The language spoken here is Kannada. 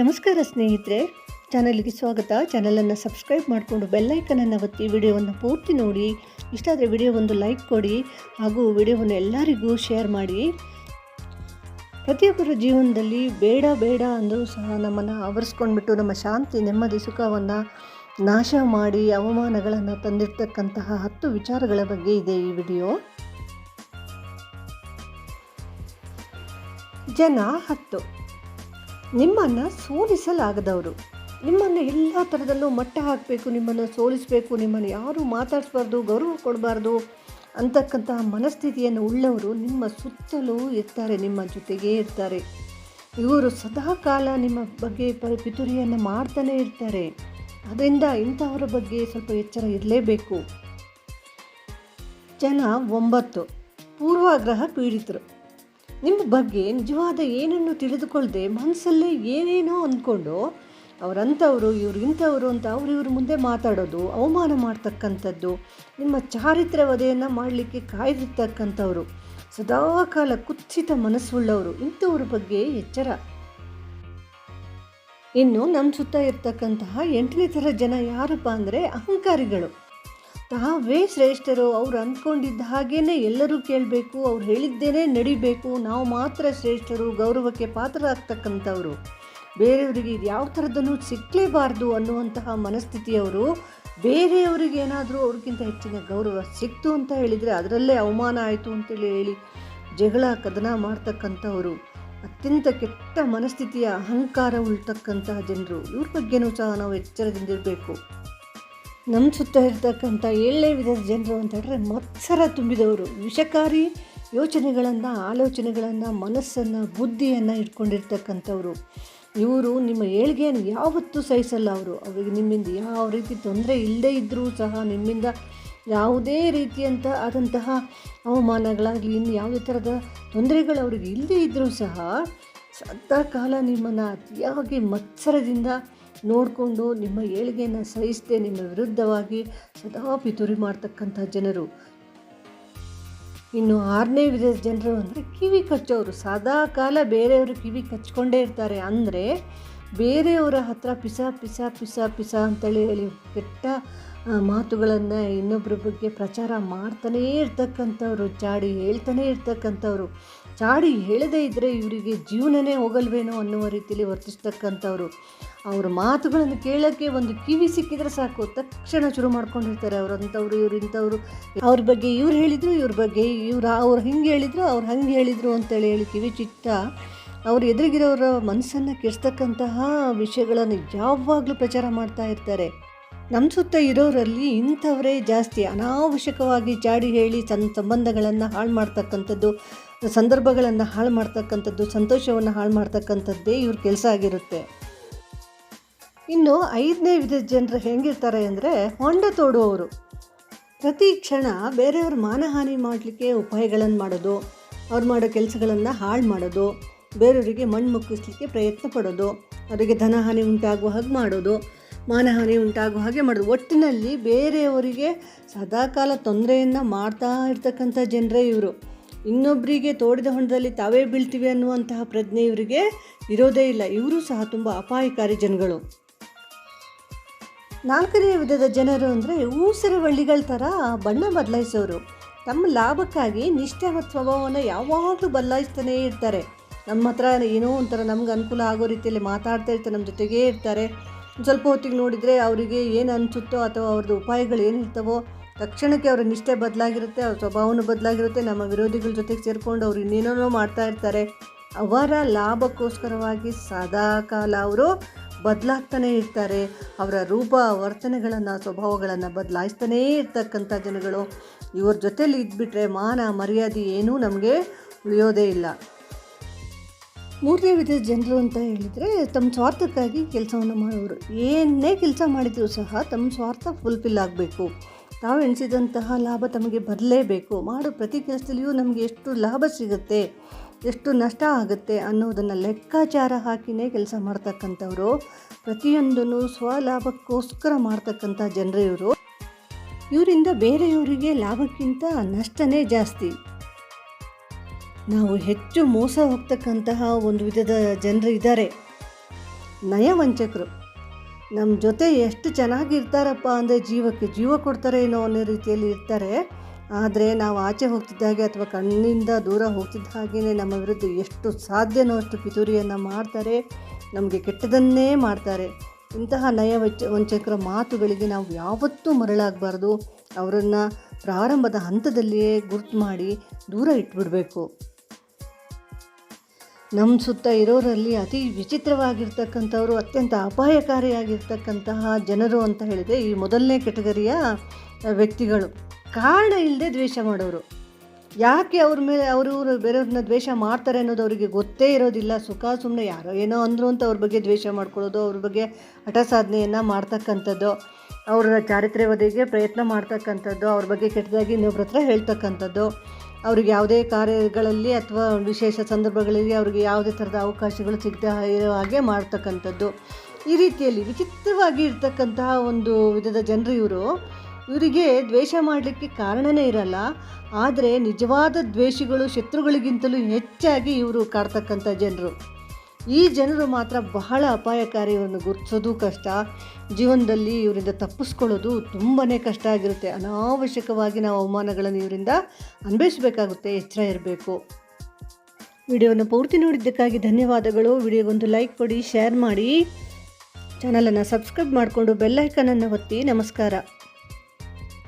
ನಮಸ್ಕಾರ ಸ್ನೇಹಿತರೆ. ಚಾನಲ್ಗೆ ಸ್ವಾಗತ. ಚಾನಲನ್ನು ಸಬ್ಸ್ಕ್ರೈಬ್ ಮಾಡಿಕೊಂಡು ಬೆಲ್ಲೈಕನನ್ನು ಒತ್ತಿ ವಿಡಿಯೋವನ್ನು ಪೂರ್ತಿ ನೋಡಿ. ಇಷ್ಟ ಆದರೆ ವಿಡಿಯೋ ಒಂದು ಲೈಕ್ ಕೊಡಿ ಹಾಗೂ ವಿಡಿಯೋವನ್ನು ಎಲ್ಲರಿಗೂ ಶೇರ್ ಮಾಡಿ. ಪ್ರತಿಯೊಬ್ಬರ ಜೀವನದಲ್ಲಿ ಬೇಡ ಬೇಡ ಅಂದರೂ ಸಹ ನಮ್ಮನ್ನು ಆವರಿಸ್ಕೊಂಡ್ಬಿಟ್ಟು ನಮ್ಮ ಶಾಂತಿ, ನೆಮ್ಮದಿ, ಸುಖವನ್ನು ನಾಶ ಮಾಡಿ ಅವಮಾನಗಳನ್ನು ತಂದಿರ್ತಕ್ಕಂತಹ ಹತ್ತು ವಿಚಾರಗಳ ಬಗ್ಗೆ ಇದೆ ಈ ವಿಡಿಯೋ. ಜನ ಹತ್ತು. ನಿಮ್ಮನ್ನು ಸೋಲಿಸಲಾಗದವರು. ನಿಮ್ಮನ್ನು ಎಲ್ಲ ಥರದಲ್ಲೂ ಮಟ್ಟ ಹಾಕಬೇಕು, ನಿಮ್ಮನ್ನು ಸೋಲಿಸಬೇಕು, ನಿಮ್ಮನ್ನು ಯಾರೂ ಮಾತಾಡಿಸ್ಬಾರ್ದು, ಗೌರವ ಕೊಡಬಾರ್ದು ಅಂತಕ್ಕಂತಹ ಮನಸ್ಥಿತಿಯನ್ನು ಉಳ್ಳವರು ನಿಮ್ಮ ಸುತ್ತಲೂ ಇರ್ತಾರೆ, ನಿಮ್ಮ ಜೊತೆಗೇ ಇರ್ತಾರೆ. ಇವರು ಸದಾ ಕಾಲ ನಿಮ್ಮ ಬಗ್ಗೆ ಪಿತುರಿಯನ್ನು ಮಾಡ್ತಾನೇ ಇರ್ತಾರೆ. ಅದರಿಂದ ಇಂಥವರ ಬಗ್ಗೆ ಸ್ವಲ್ಪ ಎಚ್ಚರ ಇರಲೇಬೇಕು. ಜನ ಒಂಬತ್ತು. ಪೂರ್ವಾಗ್ರಹ ಪೀಡಿತರು. ನಿಮ್ಮ ಬಗ್ಗೆ ನಿಜವಾದ ಏನನ್ನು ತಿಳಿದುಕೊಳ್ಳದೆ ಮನಸ್ಸಲ್ಲೇ ಏನೇನೋ ಅಂದ್ಕೊಂಡು ಅವರಂಥವರು, ಇವ್ರು ಇಂಥವರು ಅಂತ ಅವ್ರು ಇವ್ರ ಮುಂದೆ ಮಾತಾಡೋದು, ಅವಮಾನ ಮಾಡ್ತಕ್ಕಂಥದ್ದು, ನಿಮ್ಮ ಚಾರಿತ್ರ್ಯ ವಧೆಯನ್ನು ಮಾಡಲಿಕ್ಕೆ ಕಾಯ್ದಿರ್ತಕ್ಕಂಥವ್ರು, ಸದಾಕಾಲ ಕುತ್ಸಿತ ಮನಸ್ಸುಳ್ಳವರು, ಇಂಥವ್ರ ಬಗ್ಗೆ ಎಚ್ಚರ. ಇನ್ನು ನಮ್ಮ ಸುತ್ತ ಇರ್ತಕ್ಕಂತಹ ಎಂಟನೇ ಥರ ಜನ ಯಾರಪ್ಪ ಅಂದರೆ ಅಹಂಕಾರಿಗಳು. ತಾವೇ ಶ್ರೇಷ್ಠರು, ಅವ್ರು ಅಂದ್ಕೊಂಡಿದ್ದ ಹಾಗೇ ಎಲ್ಲರೂ ಕೇಳಬೇಕು, ಅವ್ರು ಹೇಳಿದ್ದೇನೆ ನಡಿಬೇಕು, ನಾವು ಮಾತ್ರ ಶ್ರೇಷ್ಠರು, ಗೌರವಕ್ಕೆ ಪಾತ್ರರಾಗ್ತಕ್ಕಂಥವ್ರು. ಬೇರೆಯವರಿಗೆ ಇದು ಯಾವ ಥರದ್ದನ್ನು ಸಿಕ್ಕಲೇಬಾರ್ದು ಅನ್ನುವಂತಹ ಮನಸ್ಥಿತಿಯವರು, ಬೇರೆಯವರಿಗೆ ಏನಾದರೂ ಅವ್ರಿಗಿಂತ ಹೆಚ್ಚಿನ ಗೌರವ ಸಿಕ್ತು ಅಂತ ಹೇಳಿದರೆ ಅದರಲ್ಲೇ ಅವಮಾನ ಆಯಿತು ಅಂತೇಳಿ ಹೇಳಿ ಜಗಳ, ಕದನ ಮಾಡ್ತಕ್ಕಂಥವರು. ಅತ್ಯಂತ ಕೆಟ್ಟ ಮನಸ್ಥಿತಿಯ ಅಹಂಕಾರ ಉಳ್ತಕ್ಕಂತಹ ಜನರು. ಇವ್ರ ಬಗ್ಗೆನೂ ಸಹ ನಾವು ಎಚ್ಚರದಿಂದಿರಬೇಕು ನಮ್ಮ ಸುತ್ತ ಇರ್ತಕ್ಕಂಥ ಏಳನೇ ವಿಧದ ಜನರು ಅಂತ ಹೇಳಿದ್ರೆ ಮತ್ಸರ ತುಂಬಿದವರು. ವಿಷಕಾರಿ ಯೋಚನೆಗಳನ್ನು, ಆಲೋಚನೆಗಳನ್ನು, ಮನಸ್ಸನ್ನು, ಬುದ್ಧಿಯನ್ನು ಇಟ್ಕೊಂಡಿರ್ತಕ್ಕಂಥವ್ರು. ಇವರು ನಿಮ್ಮ ಏಳಿಗೆಯನ್ನು ಯಾವತ್ತೂ ಸಹಿಸಲ್ಲ ಅವರು. ಅವರಿಗೆ ನಿಮ್ಮಿಂದ ಯಾವ ರೀತಿ ತೊಂದರೆ ಇಲ್ಲದೇ ಇದ್ದರೂ ಸಹ ನಿಮ್ಮಿಂದ ಯಾವುದೇ ರೀತಿಯಂಥ ಆದಂತಹ ಅವಮಾನಗಳಾಗಲಿ, ಇನ್ನು ಯಾವುದೇ ಥರದ ತೊಂದರೆಗಳು ಅವರಿಗೆ ಇಲ್ಲದೇ ಇದ್ದರೂ ಸಹ ಸದಾ ಕಾಲ ನಿಮ್ಮನ್ನು ಅತಿಯಾಗಿ ಮತ್ಸರದಿಂದ ನೋಡಿಕೊಂಡು ನಿಮ್ಮ ಏಳಿಗೆಯನ್ನು ಸಹಿಸದೆ ನಿಮ್ಮ ವಿರುದ್ಧವಾಗಿ ಸದಾ ಪಿತೂರಿ ಮಾಡ್ತಕ್ಕಂಥ ಜನರು. ಇನ್ನು ಆರನೇ ವಿಧದ ಜನರು ಅಂದರೆ ಕಿವಿ ಕಚ್ಚೋರು. ಸದಾ ಕಾಲ ಬೇರೆಯವರು ಕಿವಿ ಕಚ್ಕೊಂಡೇ ಇರ್ತಾರೆ. ಅಂದರೆ ಬೇರೆಯವರ ಹತ್ರ ಪಿಸ ಪಿಸ ಪಿಸ ಪಿಸ ಅಂತೇಳಿ ಹೇಳಿ ಕೆಟ್ಟ ಮಾತುಗಳನ್ನು ಇನ್ನೊಬ್ಬರ ಬಗ್ಗೆ ಪ್ರಚಾರ ಮಾಡ್ತಾನೇ ಇರ್ತಕ್ಕಂಥವ್ರು, ಚಾಡಿ ಹೇಳ್ತಾನೇ ಇರ್ತಕ್ಕಂಥವ್ರು. ಚಾಡಿ ಹೇಳದೇ ಇದ್ದರೆ ಇವರಿಗೆ ಜೀವನನೇ ಹೋಗಲ್ವೇನೋ ಅನ್ನುವ ರೀತಿಯಲ್ಲಿ ವರ್ತಿಸ್ತಕ್ಕಂಥವ್ರು. ಅವ್ರ ಮಾತುಗಳನ್ನು ಕೇಳೋಕ್ಕೆ ಒಂದು ಕಿವಿ ಸಿಕ್ಕಿದ್ರೆ ಸಾಕು. ತಕ್ಷಣ ಶುರು ಮಾಡ್ಕೊಂಡಿರ್ತಾರೆ ಅವ್ರಂಥವ್ರು ಇವ್ರು ಇಂಥವ್ರು. ಅವ್ರ ಬಗ್ಗೆ ಇವ್ರು ಹೇಳಿದರು, ಇವ್ರ ಬಗ್ಗೆ ಇವ್ರು, ಅವ್ರು ಹಿಂಗೆ ಹೇಳಿದರು, ಅವ್ರು ಹಂಗೆ ಹೇಳಿದರು ಅಂತೇಳಿ ಹೇಳಿ ಕಿವಿ ಚಿತ್ತ ಅವ್ರು ಎದುರಿಗಿರೋರ ಮನಸ್ಸನ್ನು ಕೆಡಿಸ್ತಕ್ಕಂತಹ ವಿಷಯಗಳನ್ನು ಯಾವಾಗಲೂ ಪ್ರಚಾರ ಮಾಡ್ತಾ ಇರ್ತಾರೆ. ನಮ್ಮ ಸುತ್ತ ಇರೋರಲ್ಲಿ ಇಂಥವರೇ ಜಾಸ್ತಿ ಅನಾವಶ್ಯಕವಾಗಿ ಜಾಡಿ ಹೇಳಿ ತನ್ನ ಸಂಬಂಧಗಳನ್ನು ಹಾಳು ಮಾಡ್ತಕ್ಕಂಥದ್ದು, ಸಂದರ್ಭಗಳನ್ನು ಹಾಳು ಮಾಡ್ತಕ್ಕಂಥದ್ದು, ಸಂತೋಷವನ್ನು ಹಾಳು ಮಾಡ್ತಕ್ಕಂಥದ್ದೇ ಇವ್ರ ಕೆಲಸ ಆಗಿರುತ್ತೆ. ಇನ್ನು ಐದನೇ ವಿಧದ ಜನರು ಹೆಂಗಿರ್ತಾರೆ ಅಂದರೆ ಹೊಂಡ ತೋಡುವವರು. ಪ್ರತಿ ಕ್ಷಣ ಬೇರೆಯವ್ರ ಮಾನಹಾನಿ ಮಾಡಲಿಕ್ಕೆ ಉಪಾಯಗಳನ್ನು ಮಾಡೋದು, ಅವ್ರು ಮಾಡೋ ಕೆಲಸಗಳನ್ನು ಹಾಳು ಮಾಡೋದು, ಬೇರೆಯವರಿಗೆ ಮಣ್ಣು ಮುಕ್ಕಿಸ್ಲಿಕ್ಕೆ ಪ್ರಯತ್ನ ಪಡೋದು, ಅವರಿಗೆ ಧನಹಾನಿ ಉಂಟಾಗುವ ಹಾಗೆ ಮಾಡೋದು ಮಾನಹಾನಿ ಉಂಟಾಗುವ ಹಾಗೆ ಮಾಡೋದು. ಒಟ್ಟಿನಲ್ಲಿ ಬೇರೆಯವರಿಗೆ ಸದಾಕಾಲ ತೊಂದರೆಯನ್ನು ಮಾಡ್ತಾ ಇರ್ತಕ್ಕಂಥ ಜನರೇ ಇವರು. ಇನ್ನೊಬ್ಬರಿಗೆ ತೋಡಿದ ಹೊಂಡದಲ್ಲಿ ತಾವೇ ಬೀಳ್ತೀವಿ ಅನ್ನುವಂತಹ ಪ್ರಜ್ಞೆ ಇವರಿಗೆ ಇರೋದೇ ಇಲ್ಲ. ಇವರು ಸಹ ತುಂಬ ಅಪಾಯಕಾರಿ ಜನಗಳು. ನಾಲ್ಕನೇ ವಿಧದ ಜನರು ಅಂದರೆ ಊಸರ ಬಳ್ಳಿಗಳ ಥರ ಬಣ್ಣ ಬದಲಾಯಿಸೋರು. ತಮ್ಮ ಲಾಭಕ್ಕಾಗಿ ನಿಷ್ಠೆ ಮತ್ತು ಸ್ವಭಾವವನ್ನು ಯಾವಾಗಲೂ ಬದಲಾಯಿಸ್ತಾನೇ ಇರ್ತಾರೆ. ನಮ್ಮ ಹತ್ರ ಏನೋ ಒಂಥರ ನಮ್ಗೆ ಅನುಕೂಲ ಆಗೋ ರೀತಿಯಲ್ಲಿ ಮಾತಾಡ್ತಾ ಇರ್ತಾರೆ, ನಮ್ಮ ಜೊತೆಗೇ ಇರ್ತಾರೆ. ಸ್ವಲ್ಪ ಹೊತ್ತಿಗೆ ನೋಡಿದರೆ ಅವರಿಗೆ ಏನು ಅನಿಸುತ್ತೋ ಅಥವಾ ಅವ್ರದ್ದು ಉಪಾಯಗಳು ಏನಿರ್ತವೋ ತಕ್ಷಣಕ್ಕೆ ಅವರ ನಿಷ್ಠೆ ಬದಲಾಗಿರುತ್ತೆ, ಅವ್ರ ಸ್ವಭಾವನೂ ಬದಲಾಗಿರುತ್ತೆ, ನಮ್ಮ ವಿರೋಧಿಗಳ ಜೊತೆಗೆ ಸೇರಿಕೊಂಡು ಅವ್ರು ಇನ್ನೇನೋ ಮಾಡ್ತಾ ಇರ್ತಾರೆ. ಅವರ ಲಾಭಕ್ಕೋಸ್ಕರವಾಗಿ ಸದಾ ಕಾಲ ಅವರು ಬದಲಾಗ್ತಾನೇ ಇರ್ತಾರೆ. ಅವರ ರೂಪ ವರ್ತನೆಗಳನ್ನು, ಸ್ವಭಾವಗಳನ್ನು ಬದಲಾಯಿಸ್ತಾನೇ ಇರ್ತಕ್ಕಂಥ ಜನಗಳು. ಇವ್ರ ಜೊತೇಲಿ ಇದ್ಬಿಟ್ರೆ ಮಾನ ಮರ್ಯಾದೆ ಏನೂ ನಮಗೆ ಉಳಿಯೋದೇ ಇಲ್ಲ. ಮೂರನೇ ವಿಧದ ಜನರು ಅಂತ ಹೇಳಿದರೆ ತಮ್ಮ ಸ್ವಾರ್ಥಕ್ಕಾಗಿ ಕೆಲಸವನ್ನು ಮಾಡೋರು ಏನೇ ಕೆಲಸ ಮಾಡಿದರೂ ಸಹ ತಮ್ಮ ಸ್ವಾರ್ಥ ಫುಲ್ಫಿಲ್ ಆಗಬೇಕು. ತಾವು ಎಣಿಸಿದಂತಹ ಲಾಭ ತಮಗೆ ಬರಲೇಬೇಕು. ಮಾಡೋ ಪ್ರತಿ ಕೆಲಸದಲ್ಲಿಯೂ ನಮಗೆ ಎಷ್ಟು ಲಾಭ ಸಿಗುತ್ತೆ, ಎಷ್ಟು ನಷ್ಟ ಆಗುತ್ತೆ ಅನ್ನೋದನ್ನು ಲೆಕ್ಕಾಚಾರ ಹಾಕಿನೇ ಕೆಲಸ ಮಾಡ್ತಕ್ಕಂಥವ್ರು. ಪ್ರತಿಯೊಂದನ್ನು ಸ್ವಲಾಭಕ್ಕೋಸ್ಕರ ಮಾಡ್ತಕ್ಕಂಥ ಜನರು ಇವರು. ಇವರಿಂದ ಬೇರೆಯವರಿಗೆ ಲಾಭಕ್ಕಿಂತ ನಷ್ಟನೇ ಜಾಸ್ತಿ. ನಾವು ಹೆಚ್ಚು ಮೋಸ ಹೋಗ್ತಕ್ಕಂತಹ ಒಂದು ವಿಧದ ಜನರು ಇದ್ದಾರೆ. ನಯವಂಚಕರು. ನಮ್ಮ ಜೊತೆ ಎಷ್ಟು ಚೆನ್ನಾಗಿರ್ತಾರಪ್ಪ ಅಂದರೆ ಜೀವಕ್ಕೆ ಜೀವ ಕೊಡ್ತಾರೆ ಏನೋ ಅನ್ನೋ ರೀತಿಯಲ್ಲಿ ಇರ್ತಾರೆ. ಆದರೆ ನಾವು ಆಚೆ ಹೋಗ್ತಿದ್ದ ಹಾಗೆ ಅಥವಾ ಕಣ್ಣಿಂದ ದೂರ ಹೋಗ್ತಿದ್ದ ಹಾಗೆಯೇ ನಮ್ಮ ವಿರುದ್ಧ ಎಷ್ಟು ಸಾಧ್ಯನೋ ಅಷ್ಟು ಪಿತೂರಿಯನ್ನು ಮಾಡ್ತಾರೆ. ನಮಗೆ ಕೆಟ್ಟದನ್ನೇ ಮಾಡ್ತಾರೆ. ಇಂತಹ ನಯ ವಂಚ ವಂಚಕರ ಮಾತುಗಳಿಗೆ ನಾವು ಯಾವತ್ತೂ ಮರಳಾಗಬಾರ್ದು. ಅವರನ್ನು ಪ್ರಾರಂಭದ ಹಂತದಲ್ಲಿಯೇ ಗುರ್ತು ಮಾಡಿ ದೂರ ಇಟ್ಬಿಡಬೇಕು. ನಮ್ಮ ಸುತ್ತ ಇರೋರಲ್ಲಿ ಅತಿ ವಿಚಿತ್ರವಾಗಿರ್ತಕ್ಕಂಥವರು, ಅತ್ಯಂತ ಅಪಾಯಕಾರಿಯಾಗಿರ್ತಕ್ಕಂತಹ ಜನರು ಅಂತ ಹೇಳಿದರೆ ಈ ಮೊದಲನೇ ಕೆಟಗರಿಯ ವ್ಯಕ್ತಿಗಳು. ಕಾರಣ ಇಲ್ಲದೆ ದ್ವೇಷ ಮಾಡೋರು. ಯಾಕೆ ಅವ್ರ ಮೇಲೆ, ಅವರು ಬೇರೆಯವ್ರನ್ನ ದ್ವೇಷ ಮಾಡ್ತಾರೆ ಅನ್ನೋದು ಅವರಿಗೆ ಗೊತ್ತೇ ಇರೋದಿಲ್ಲ. ಸುಖ ಸುಮ್ಮನೆ ಯಾರೋ ಏನೋ ಅಂದರು ಅಂತ ಅವ್ರ ಬಗ್ಗೆ ದ್ವೇಷ ಮಾಡ್ಕೊಳ್ಳೋದು, ಅವ್ರ ಬಗ್ಗೆ ಹಠ ಸಾಧನೆಯನ್ನು ಮಾಡ್ತಕ್ಕಂಥದ್ದು, ಅವರ ಚಾರಿತ್ರ್ಯ ವಧೆಗೆ ಪ್ರಯತ್ನ ಮಾಡ್ತಕ್ಕಂಥದ್ದು, ಅವ್ರ ಬಗ್ಗೆ ಕೆಟ್ಟದಾಗಿ ಇನ್ನೊಬ್ರ ಹತ್ರ ಹೇಳ್ತಕ್ಕಂಥದ್ದು. ಅವ್ರಿಗೆ ಯಾವುದೇ ಕಾರ್ಯಗಳಲ್ಲಿ ಅಥವಾ ವಿಶೇಷ ಸಂದರ್ಭಗಳಲ್ಲಿ ಅವ್ರಿಗೆ ಯಾವುದೇ ಥರದ ಅವಕಾಶಗಳು ಸಿಗದೆ ಇರೋ ಹಾಗೆ ಮಾಡ್ತಕ್ಕಂಥದ್ದು. ಈ ರೀತಿಯಲ್ಲಿ ವಿಚಿತ್ರವಾಗಿ ಇರ್ತಕ್ಕಂತಹ ಒಂದು ವಿಧದ ಜನರು ಇವರು. ಇವರಿಗೆ ದ್ವೇಷ ಮಾಡಲಿಕ್ಕೆ ಕಾರಣನೇ ಇರಲ್ಲ. ಆದರೆ ನಿಜವಾದ ದ್ವೇಷಿಗಳು, ಶತ್ರುಗಳಿಗಿಂತಲೂ ಹೆಚ್ಚಾಗಿ ಇವರು ಕಾಡ್ತಕ್ಕಂಥ ಜನರು. ಈ ಜನರು ಮಾತ್ರ ಬಹಳ ಅಪಾಯಕಾರಿ ಇವರನ್ನು ಗುರುತಿಸೋದು ಕಷ್ಟ. ಜೀವನದಲ್ಲಿ ಇವರಿಂದ ತಪ್ಪಿಸ್ಕೊಳ್ಳೋದು ತುಂಬಾ ಕಷ್ಟ ಆಗಿರುತ್ತೆ. ಅನಾವಶ್ಯಕವಾಗಿ ನಾವು ಅವಮಾನಗಳನ್ನು ಇವರಿಂದ ಅನ್ಭವಿಸಬೇಕಾಗುತ್ತೆ ಎಚ್ಚರ ಇರಬೇಕು. ವಿಡಿಯೋನ ಪೂರ್ತಿ ನೋಡಿದ್ದಕ್ಕಾಗಿ ಧನ್ಯವಾದಗಳು. ವಿಡಿಯೋಗೊಂದು ಲೈಕ್ ಕೊಡಿ, ಶೇರ್ ಮಾಡಿ. ಚಾನಲನ್ನು ಸಬ್ಸ್ಕ್ರೈಬ್ ಮಾಡಿಕೊಂಡು ಬೆಲ್ಲೈಕನನ್ನು ಒತ್ತಿ. ನಮಸ್ಕಾರ.